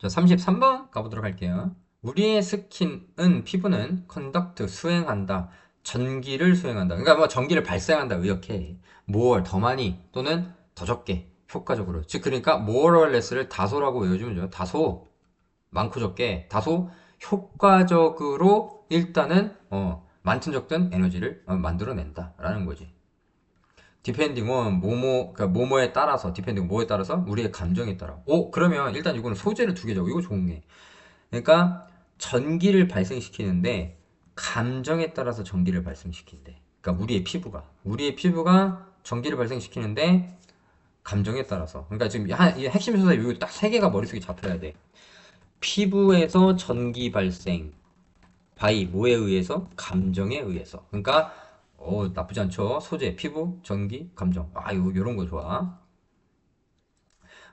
자, 33번 가보도록 할게요. 우리의 스킨은 피부는 컨덕트 수행한다. 전기를 수행한다. 그러니까 뭐 전기를 발생한다. 의역해. more 더 많이 또는 더 적게 효과적으로. 즉 그러니까 more or less를 다소라고 외워주면 돼요. 다소 많고 적게 다소 효과적으로 일단은 어, 많든 적든 에너지를 어, 만들어낸다라는 거지. 디펜딩 온 뭐뭐 그러니까 뭐뭐에 따라서 디펜딩 뭐에 따라서 우리의 감정에 따라. 오 그러면 일단 이거는 소재를 두 개 적어. 이거 좋은 게. 그러니까 전기를 발생시키는데 감정에 따라서 전기를 발생시킨대. 그러니까 우리의 피부가 우리의 피부가 전기를 발생시키는데 감정에 따라서. 그러니까 지금 한, 이 핵심 소재 이거 딱 세 개가 머릿속에 잡혀야 돼. 피부에서 전기 발생. 바이 뭐에 의해서? 감정에 의해서. 그러니까 어, 나쁘지 않죠. 소재, 피부, 전기, 감정. 아, 요, 요런 거 좋아.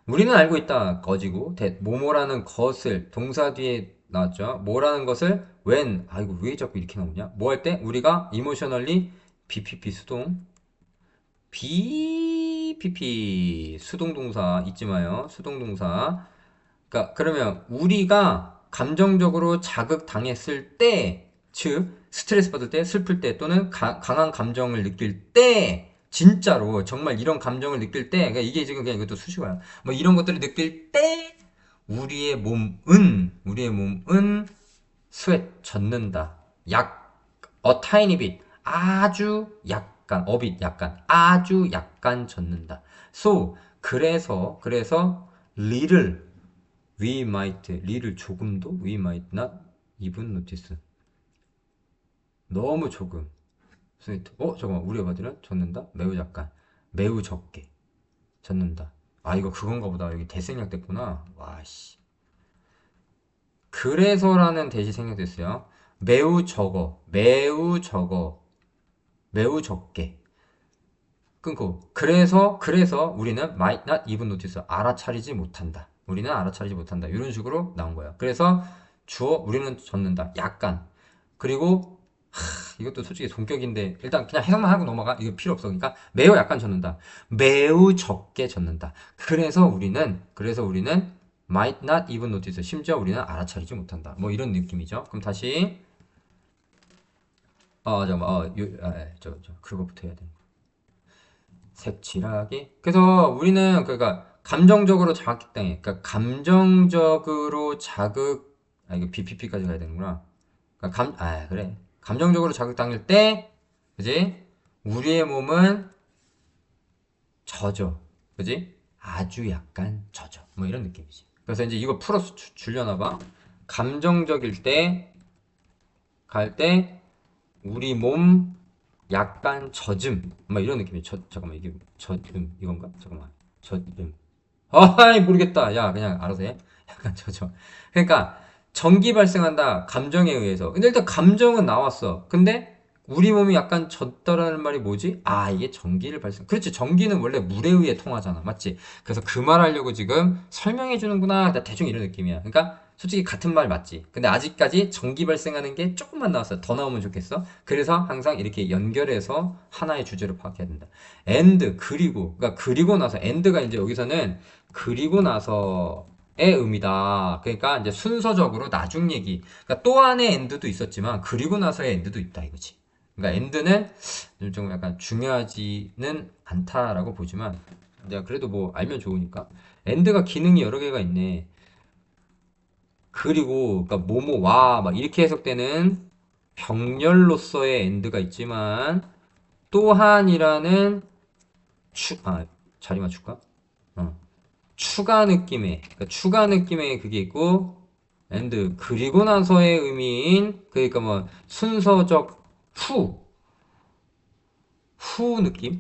우리는 알고 있다. 거지고. 대, 뭐뭐라는 것을, 동사 뒤에 나왔죠. 뭐라는 것을, when, 아이고, 왜 자꾸 이렇게 나오냐? 뭐 할 때? 우리가 emotionally, BPP 수동, BPP 수동 동사 잊지 마요. 수동 동사. 그러니까, 그러면 우리가 감정적으로 자극 당했을 때, 즉, 스트레스 받을 때, 슬플 때, 또는 가- 강한 감정을 느낄 때, 진짜로 정말 이런 감정을 느낄 때, 그러니까 이게 지금 그냥 이것도 수식어야. 뭐 이런 것들을 느낄 때, 우리의 몸은, 우리의 몸은 스웨트 젖는다. 약, a tiny. 아주 약간, bit 약간, 아주 약간 젖는다. So, 그래서, 그래서, little, we might, little 조금도, we might not even notice. 너무 조금. 스위트. 어, 잠깐만. 우리 아바디는 젖는다? 매우 약간. 매우 적게. 젖는다. 아, 이거 그건가 보다. 여기 대 생략됐구나. 와, 씨. 그래서라는 대시 생략됐어요. 매우 적어. 매우 적어. 매우 적게. 끊고. 그래서, 그래서 우리는 might not even notice. 알아차리지 못한다. 우리는 알아차리지 못한다. 이런 식으로 나온 거예요. 그래서 주어, 우리는 젖는다. 약간. 그리고 이것도 솔직히 성격인데 일단 그냥 해석만 하고 넘어가. 이거 필요 없어. 그러니까 매우 약간 젖는다. 매우 적게 젖는다. 그래서 우리는 그래서 우리는 might not even notice 심지어 우리는 알아차리지 못한다. 뭐 이런 느낌이죠. 그럼 다시. 어 잠깐만 어저저 저, 그거부터 해야 돼 색칠하기. 그래서 우리는 그러니까 감정적으로 자극당해. 그러니까 감정적으로 자극 아 이거 BPP까지 가야 되는구나. 그러니까 감, 아, 그래. 감정적으로 자극당할 때, 그지? 우리의 몸은 젖어. 그지? 아주 약간 젖어. 뭐 이런 느낌이지. 그래서 이제 이거 풀어서 주- 줄려나 봐. 감정적일 때, 갈 때, 우리 몸 약간 젖음. 뭐 이런 느낌이 젖, 잠깐만, 이게 젖음. 이건가? 잠깐만. 젖음. 아이, 모르겠다. 야, 그냥 알아서 해. 약간 젖어. 그러니까, 전기 발생한다. 감정에 의해서. 근데 일단 감정은 나왔어. 근데 우리 몸이 약간 젖다라는 말이 뭐지? 아, 이게 전기를 발생. 그렇지. 전기는 원래 물에 의해 통하잖아. 맞지? 그래서 그 말 하려고 지금 설명해 주는구나. 나 대충 이런 느낌이야. 그러니까 솔직히 같은 말 맞지? 근데 아직까지 전기 발생하는 게 조금만 나왔어. 더 나오면 좋겠어. 그래서 항상 이렇게 연결해서 하나의 주제로 파악해야 된다. and 그리고 그러니까 그리고 나서 and가 이제 여기서는 그리고 나서 의 의미다. 그러니까 이제 순서적으로 나중 얘기. 그러니까 또 안에 end도 있었지만 그리고 나서의 end도 있다 이거지. 그러니까 end는 좀 약간 중요하지는 않다라고 보지만 내가 그래도 뭐 알면 좋으니까 end가 기능이 여러 개가 있네. 그리고 그러니까 뭐뭐 와 막 이렇게 해석되는 병렬로서의 end가 있지만 또한이라는 추, 아, 자리 맞출까? 어. 추가 느낌의 그러니까 추가 느낌의 그게 있고 and 그리고 나서의 의미인 그러니까 뭐 순서적 후 후 느낌?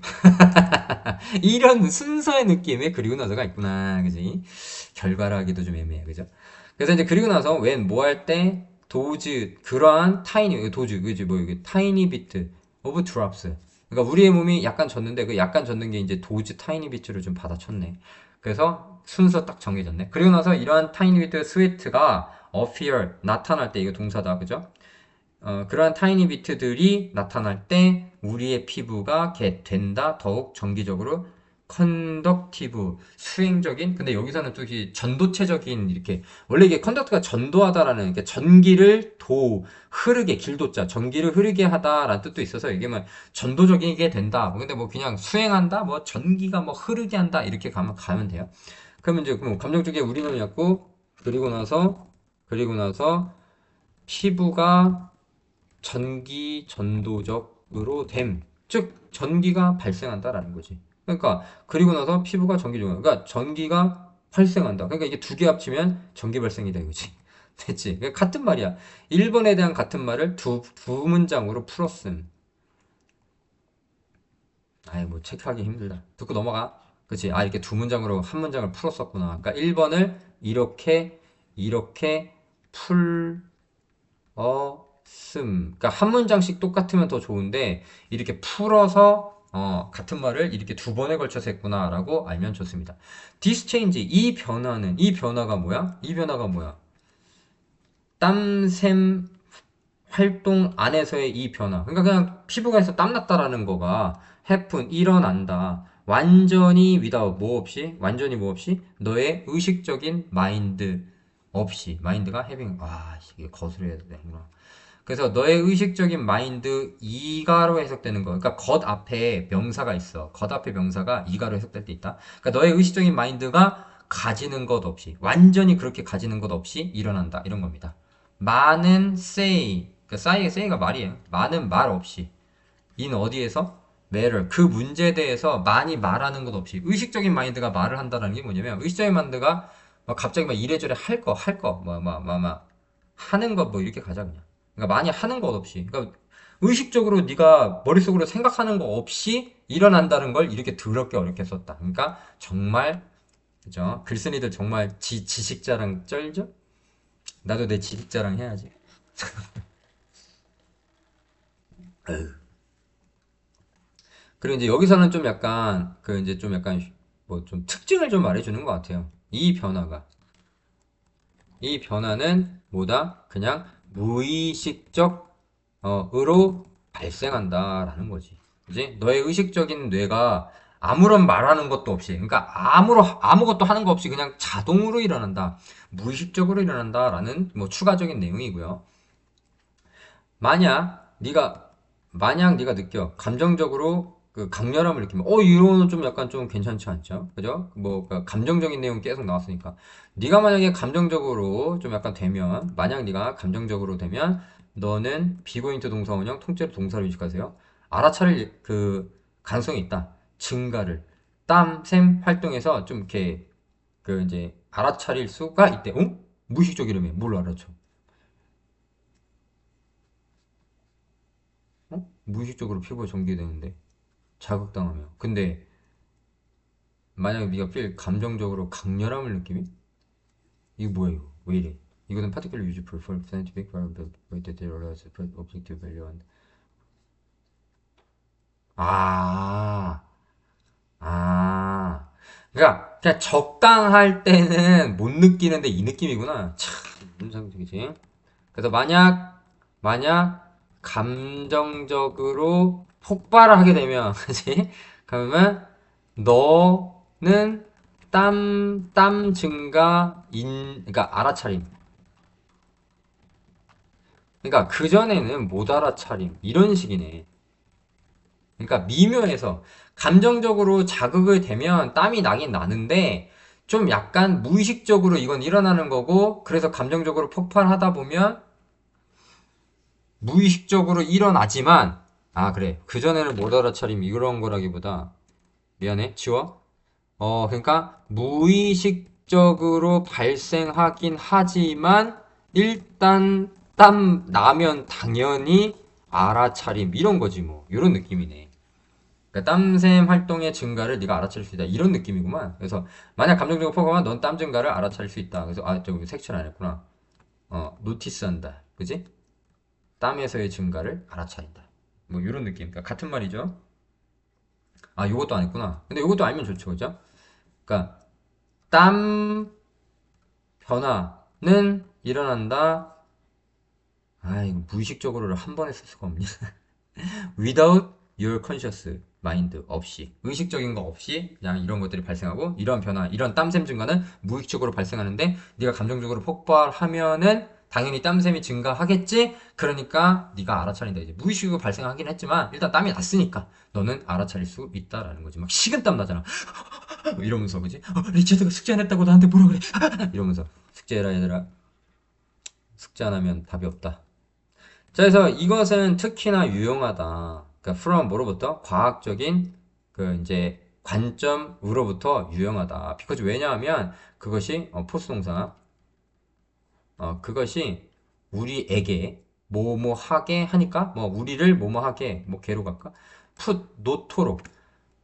이런 순서의 느낌의 그리고 나서가 있구나 그지? 결과라기도 좀 애매해 그죠? 그래서 이제 그리고 나서 when 뭐할 때 도즈 그러한 타이니 도즈 그지? 뭐 이게 타이니 비트 오브 드롭스. 그러니까 우리의 몸이 약간 젖는데 그 약간 젖는 게 이제 도즈 타이니 비트를 좀 받아쳤네 그래서 순서 딱 정해졌네. 그리고 나서 이러한 타이니 비트 스위트가 appear 나타날 때 이거 동사다 그죠? 어, 그러한 타이니 비트들이 나타날 때 우리의 피부가 게 된다 더욱 정기적으로 컨덕티브 수행적인 근데 여기서는 또 전도체적인 이렇게 원래 이게 컨덕트가 전도하다라는 게 전기를 도 흐르게 길도자 전기를 흐르게 하다라는 뜻도 있어서 이게 뭐 전도적이게 된다 뭐 근데 뭐 그냥 수행한다 뭐 전기가 뭐 흐르게 한다 이렇게 가면 가면 돼요 그러면 이제 뭐 감정적인 우리놈이었고 그리고 나서 그리고 나서 피부가 전기 전도적으로 됨. 즉 전기가 발생한다라는 거지. 그러니까 그리고 나서 피부가 전기 종 그러니까 전기가 발생한다. 그러니까 이게 두 개 합치면 전기 발생이다 이거지. 됐지? 그러니까 같은 말이야. 1번에 대한 같은 말을 두, 두 문장으로 풀었음. 아이 뭐 체크하기 힘들다. 듣고 넘어가. 그치? 아 이렇게 두 문장으로 한 문장을 풀었었구나. 그러니까 1번을 이렇게 이렇게 풀 어, 씀. 그러니까 한 문장씩 똑같으면 더 좋은데 이렇게 풀어서 어, 같은 말을 이렇게 두 번에 걸쳐서 했구나라고 알면 좋습니다. this change 이 변화는 이 변화가 뭐야? 이 변화가 뭐야? 땀샘 활동 안에서의 이 변화. 그러니까 그냥 피부가 해서 땀났다라는 거가 happen 일어난다. 완전히 without 뭐 없이 완전히 뭐 없이 너의 의식적인 마인드 없이 마인드가 having 아 이게 거슬려야 되는구나. 그래서 너의 의식적인 마인드 이가로 해석되는 거. 그러니까 겉 앞에 명사가 있어. 겉 앞에 명사가 이가로 해석될 때 있다. 그러니까 너의 의식적인 마인드가 가지는 것 없이 완전히 그렇게 가지는 것 없이 일어난다 이런 겁니다. 많은 say 그 say say가 말이에요. 많은 말 없이 in 어디에서 matter 그 문제에 대해서 많이 말하는 것 없이 의식적인 마인드가 말을 한다는 게 뭐냐면 의식적인 마인드가 막 갑자기 막 이래저래 할 거 할거뭐뭐뭐뭐 하는 거 뭐 이렇게 가자 그냥. 그러니까 많이 하는 것 없이 그러니까 의식적으로 네가 머릿속으로 생각하는 거 없이 일어난다는 걸 이렇게 더럽게 어렵게 썼다. 그러니까 정말 그죠? 글쓴이들 정말 지, 지식 자랑 쩔죠? 나도 내 지식 자랑 해야지. 그리고 이제 여기서는 좀 약간 그 이제 좀 약간 뭐 좀 특징을 좀 말해주는 것 같아요. 이 변화가 이 변화는 뭐다? 그냥 무의식적 어으로 발생한다라는 거지. 그지? 너의 의식적인 뇌가 아무런 말하는 것도 없이, 그러니까 아무로 아무것도 하는 거 없이 그냥 자동으로 일어난다, 무의식적으로 일어난다라는 뭐 추가적인 내용이고요. 만약 네가 만약 네가 느껴 감정적으로 그 강렬함을 느끼면 어 이거는 좀 약간 좀 괜찮지 않죠? 그죠? 뭐 그러니까 감정적인 내용 계속 나왔으니까 네가 만약에 감정적으로 좀 약간 되면 만약 네가 감정적으로 되면 너는 비고인트 동사 원형 통째로 동사로 인식하세요. 알아차릴 그 가능성이 있다. 증가를 땀샘 활동에서 좀 이렇게 그 이제 알아차릴 수가 있대. 어? 무의식적이라며 뭘 알아쳐? 어? 무의식적으로 피부가 전개되는데 자극당하며. 근데 만약에 네가 필 감정적으로 강렬함을 느끼면 이거 뭐야 이거? 왜 이래? 이거는 particular useful for scientific variable with the relative objective value and 아, 아, 그러니까 그냥 적당할 때는 못 느끼는데 이 느낌이구나. 참, 인상적이지. 그래서 만약 만약 감정적으로 폭발을 하게 되면, 그지? 그러면 너는 땀, 땀 증가, 인, 그러니까 알아차림. 그러니까 그전에는 못 알아차림. 이런 식이네. 그러니까 미묘해서 감정적으로 자극을 되면 땀이 나긴 나는데 좀 약간 무의식적으로 이건 일어나는 거고 그래서 감정적으로 폭발하다 보면 무의식적으로 일어나지만 아 그래. 그전에는 못 알아차림 이런 거라기보다 미안해. 지워. 어 그러니까 무의식적으로 발생하긴 하지만 일단 땀 나면 당연히 알아차림. 이런 거지 뭐. 이런 느낌이네. 그러니까 땀샘 활동의 증가를 네가 알아차릴 수 있다. 이런 느낌이구만. 그래서 만약 감정적으로 포함하면 넌땀 증가를 알아차릴 수 있다. 그래서 아 저기 섹션 안 했구나. 어 노티스한다. 그지? 땀에서의 증가를 알아차린다 뭐 이런 느낌. 그러니까 같은 말이죠. 아 요것도 안 했구나. 근데 요것도 알면 좋죠. 그죠? 그러니까 땀 변화는 일어난다. 아 이거 무의식적으로를 한 번에 쓸 수가 없냐 without your conscious 마인드 없이. 의식적인 거 없이 그냥 이런 것들이 발생하고 이런 변화 이런 땀샘 증가는 무의식적으로 발생하는데 네가 감정적으로 폭발하면은 당연히 땀샘이 증가하겠지? 그러니까 네가 알아차린다. 이제 무의식으로 발생하긴 했지만 일단 땀이 났으니까 너는 알아차릴 수 있다라는 거지. 막 식은땀 나잖아. 이러면서 그지? 어, 리차드가 숙제 안 했다고 나한테 뭐라 그래? 이러면서. 숙제해라 얘들아. 숙제 안 하면 답이 없다. 자 그래서 이것은 특히나 유용하다. 그러니까 from 뭐로부터? 과학적인 그 이제 관점으로부터 유용하다. because 왜냐하면 그것이 어, 포스 동사 어, 그것이 우리에게 뭐뭐 하게 하니까 뭐 우리를 뭐뭐 하게 뭐 개로 갈까? 풋 노토록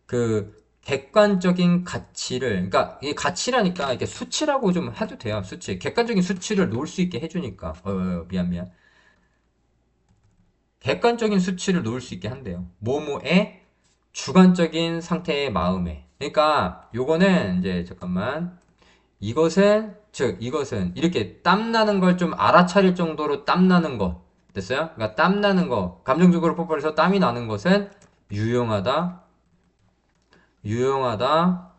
그 객관적인 가치를 그러니까 이 가치라니까 이렇게 수치라고 좀 해도 돼요. 수치. 객관적인 수치를 놓을 수 있게 해주니까. 어, 어, 미안 미안. 객관적인 수치를 놓을 수 있게 한대요. 뭐뭐의 주관적인 상태의 마음에. 그러니까 요거는 이제 잠깐만 이것은 즉 이것은 이렇게 땀 나는 걸 좀 알아차릴 정도로 땀 나는 것 됐어요? 그러니까 땀 나는 거 감정적으로 폭발해서 땀이 나는 것은 유용하다. 유용하다.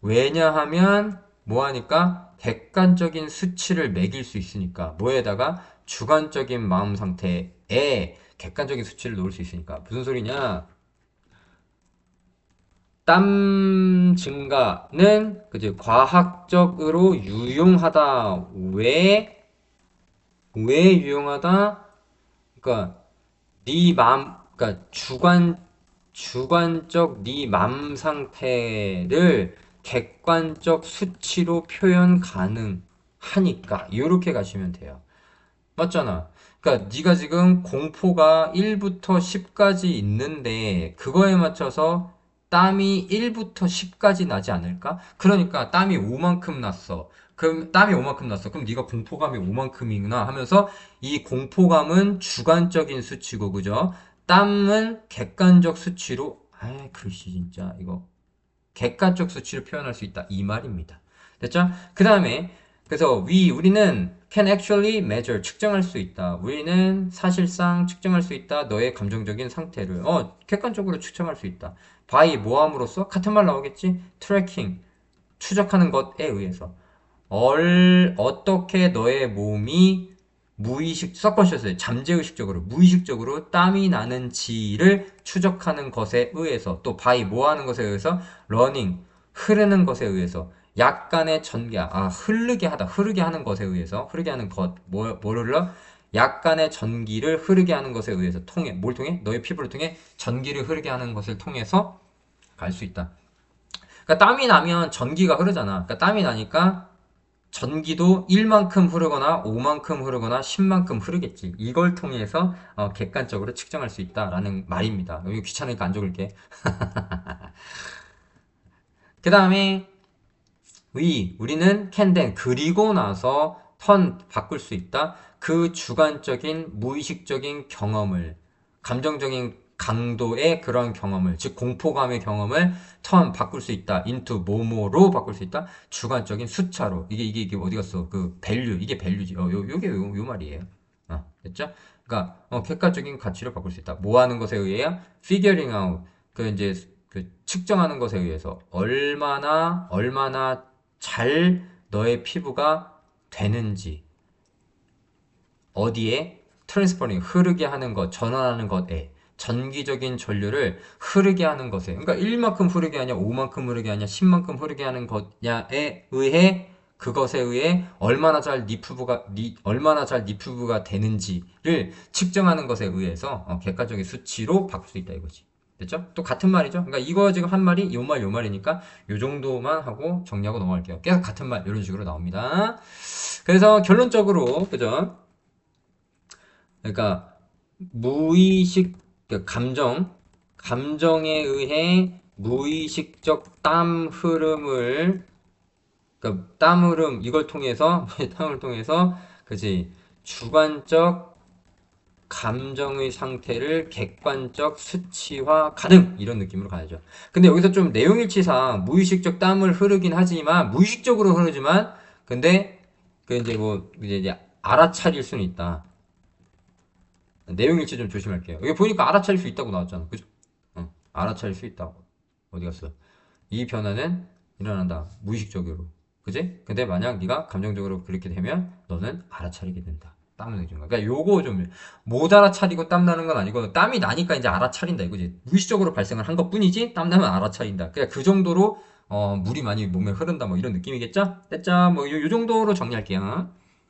왜냐하면 뭐 하니까 객관적인 수치를 매길 수 있으니까 뭐에다가 주관적인 마음 상태에 객관적인 수치를 놓을 수 있으니까 무슨 소리냐? 땀 증가는 그지 과학적으로 유용하다. 왜? 왜 유용하다? 그러니까 네 맘, 그러니까 주관 주관적 네맘 상태를 객관적 수치로 표현 가능하니까 이렇게 가시면 돼요. 맞잖아. 그러니까 네가 지금 공포가 1부터 10까지 있는데 그거에 맞춰서 땀이 1부터 10까지 나지 않을까? 그러니까 땀이 5만큼 났어. 그럼 땀이 5만큼 났어. 그럼 네가 공포감이 5만큼이구나 하면서 이 공포감은 주관적인 수치고 그죠? 땀은 객관적 수치로 아, 글씨 진짜 이거 객관적 수치로 표현할 수 있다 이 말입니다. 됐죠? 그 다음에 그래서 we 우리는 can actually measure 측정할 수 있다. 우리는 사실상 측정할 수 있다. 너의 감정적인 상태를 어 객관적으로 측정할 수 있다. by 모함으로써 같은 말 나오겠지? tracking 추적하는 것에 의해서 얼 어떻게 너의 몸이 무의식 서컨셔스 잠재의식적으로 무의식적으로 땀이 나는지를 추적하는 것에 의해서 또 by 뭐 하는 것에 의해서 running 흐르는 것에 의해서 약간의 전개, 아, 흐르게 하다, 흐르게 하는 것에 의해서, 흐르게 하는 것, 뭐, 뭐를 약간의 전기를 흐르게 하는 것에 의해서 통해, 뭘 통해? 너의 피부를 통해 전기를 흐르게 하는 것을 통해서 갈 수 있다. 그러니까 땀이 나면 전기가 흐르잖아. 그러니까 땀이 나니까 전기도 1만큼 흐르거나 5만큼 흐르거나 10만큼 흐르겠지. 이걸 통해서 어, 객관적으로 측정할 수 있다라는 말입니다. 귀찮으니까 안 적을게. 그 다음에 위, 우리는 캔덴 그리고 나서 턴 바꿀 수 있다. 그 주관적인 무의식적인 경험을 감정적인 강도의 그런 경험을 즉 공포감의 경험을 턴 바꿀 수 있다. 인투 모모로 바꿀 수 있다. 주관적인 숫자로 이게 이게 이게 어디 갔어? 그 밸류 이게 밸류지. 어, 요 요게 요, 요 말이에요. 어, 됐죠? 그러니까 어, 객관적인 가치를 바꿀 수 있다. 뭐 하는 것에 의해야 figuring out 그 이제 그 측정하는 것에 의해서 얼마나 얼마나 잘 너의 피부가 되는지 어디에 트랜스퍼링 흐르게 하는 것 전환하는 것에 전기적인 전류를 흐르게 하는 것에 그러니까 1만큼 흐르게 하냐 5만큼 흐르게 하냐 10만큼 흐르게 하는 것냐에 의해 그것에 의해 얼마나 잘 네 피부가 네, 얼마나 잘 네 피부가 되는지를 측정하는 것에 의해서 어, 객관적인 수치로 바꿀 수 있다 이거지. 됐죠? 또 같은 말이죠. 그러니까 이거 지금 한 말이 요 말 요 말이니까 요 정도만 하고 정리하고 넘어갈게요. 계속 같은 말 이런 식으로 나옵니다. 그래서 결론적으로 그죠? 그러니까 무의식 그 감정 감정에 의해 무의식적 땀 흐름을 그러니까 땀 흐름 이걸 통해서 땀을 통해서 그지 주관적 감정의 상태를 객관적 수치화 가능 이런 느낌으로 가야죠. 근데 여기서 좀 내용일치상 무의식적 땀을 흐르긴 하지만 무의식적으로 흐르지만 근데 그 이제 뭐 이제 알아차릴 수는 있다. 내용일치 좀 조심할게요. 여기 보니까 알아차릴 수 있다고 나왔잖아. 그죠? 어. 알아차릴 수 있다고. 어디 갔어? 이 변화는 일어난다. 무의식적으로. 그지? 근데 만약 네가 감정적으로 그렇게 되면 너는 알아차리게 된다. 땀을 내주는 거야. 그러니까 요거 좀 못 알아차리고 땀 나는 건 아니고 땀이 나니까 이제 알아차린다 이거지. 무의식적으로 발생을 한 것 뿐이지 땀 나면 알아차린다. 그러니까 그 정도로 어, 물이 많이 몸에 흐른다 뭐 이런 느낌이겠죠? 됐죠? 뭐 요, 요 정도로 정리할게요.